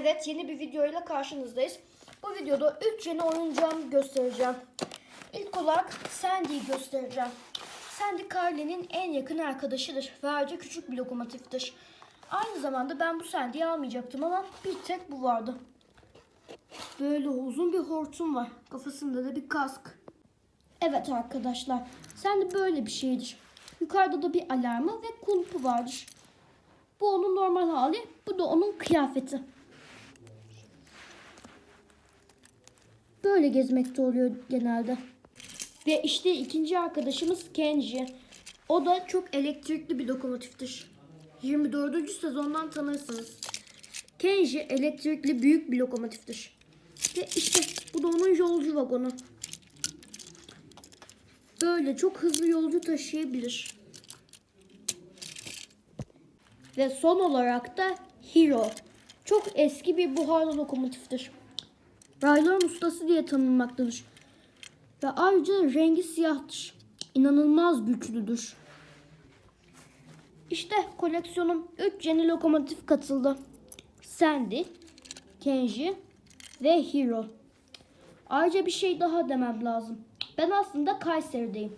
Evet yeni bir videoyla karşınızdayız. Bu videoda 3 yeni oyuncağımı göstereceğim. İlk olarak Sandy'yi göstereceğim. Sandy Carly'nin en yakın arkadaşıdır ve ayrıca küçük bir lokomotiftir. Aynı zamanda ben bu Sandy'yi almayacaktım ama bir tek bu vardı. Böyle uzun bir hortum var. Kafasında da bir kask. Evet arkadaşlar. Sandy böyle bir şeydir. Yukarıda da bir alarmı ve kulpu vardır. Bu onun normal hali. Bu da onun kıyafeti. Böyle gezmekte oluyor genelde. Ve işte ikinci arkadaşımız Kenji. O da çok elektrikli bir lokomotiftir. 24. sezondan tanırsınız. Kenji elektrikli büyük bir lokomotiftir. Ve işte bu da onun yolcu vagonu. Böyle çok hızlı yolcu taşıyabilir. Ve son olarak da Hero. Çok eski bir buharlı lokomotiftir. Rayların ustası diye tanınmaktadır. Ve ayrıca rengi siyahtır. İnanılmaz güçlüdür. İşte koleksiyonum 3 yeni lokomotif katıldı. Sandy, Kenji ve Hero. Ayrıca bir şey daha demem lazım. Ben aslında Kayseri'deyim.